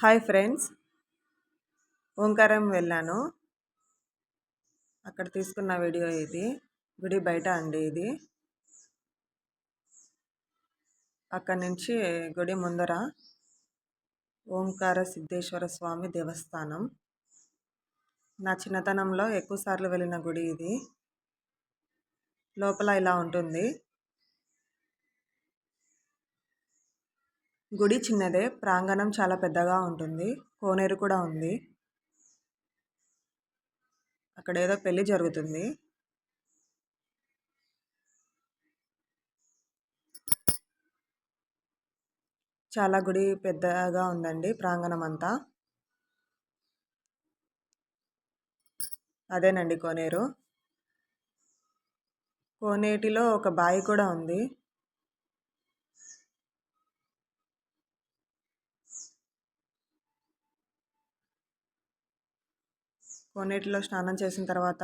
Hi friends. ఓంకారం వెళ్ళాను. అక్కడ తీసుకున్న వీడియో ఇది. గుడి బయట అండి ఇది. అక్కడి నుంచి గుడి ముందర ఓంకార సిద్ధేశ్వర స్వామి దేవస్థానం. నా చిన్నతనంలో ఎక్కువసార్లు వెళ్ళిన గుడి ఇది. లోపల ఇలా ఉంటుంది. గుడి చిన్నదే ప్రాంగణం చాలా పెద్దగా ఉంటుంది కోనేరు కూడా ఉంది. అక్కడ ఏదో పెళ్ళి జరుగుతుంది. చాలా గుడి పెద్దగా ఉందండి ప్రాంగణం అంతా. అదేనండి కోనేరు. కోనేటిలో ఒక బావి కూడా ఉంది. కొన్నిటిలో స్నానం చేసిన తర్వాత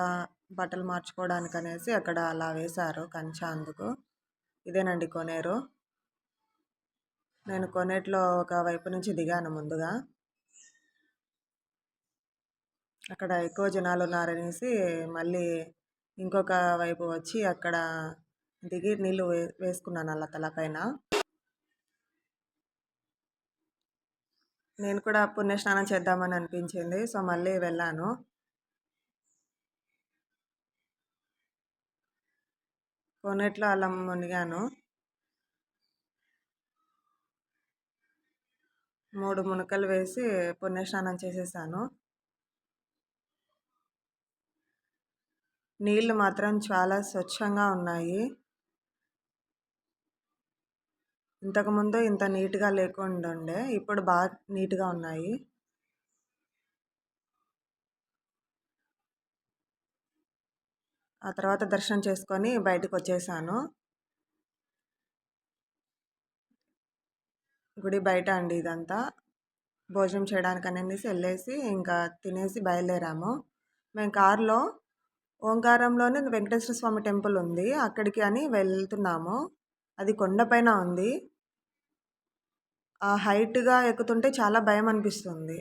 బట్టలు మార్చుకోవడానికి అనేసి అక్కడ అలా వేశారు కంచా అందుకు. ఇదేనండి కొనేరు. నేను కొనేట్లో ఒక వైపు నుంచి దిగాను ముందుగా. అక్కడ ఎక్కువ జనాలు ఉన్నారనేసి మళ్ళీ ఇంకొక వైపు వచ్చి అక్కడ దిగి నీళ్ళు వే వేసుకున్నాను అలా తలపైన నేను కూడా పుణ్యస్నానం చేద్దామని అనిపించింది. సో మళ్ళీ వెళ్ళాను. కొన్నిట్లో అలా మునిగాను. మూడు మునకలు వేసి పుణ్యస్నానం చేసేసాను. నీళ్ళు మాత్రం చాలా స్వచ్ఛంగా ఉన్నాయి. ఇంతకుముందు ఇంత నీట్గా లేకుండా ఉండే ఇప్పుడు బాగా నీట్గా ఉన్నాయి. ఆ తర్వాత దర్శనం చేసుకొని బయటకు వచ్చేసాను గుడి బయట అండి ఇదంతా. భోజనం చేయడానికి అనేసి వెళ్ళేసి ఇంకా తినేసి బయలుదేరాము. మేము కారులో ఓంకారంలోనే వెంకటేశ్వర స్వామి టెంపుల్ ఉంది. అక్కడికి అని వెళ్తున్నాము. అది కొండపైన ఉంది. ఆ హైట్గా ఎక్కుతుంటే చాలా భయం అనిపిస్తుంది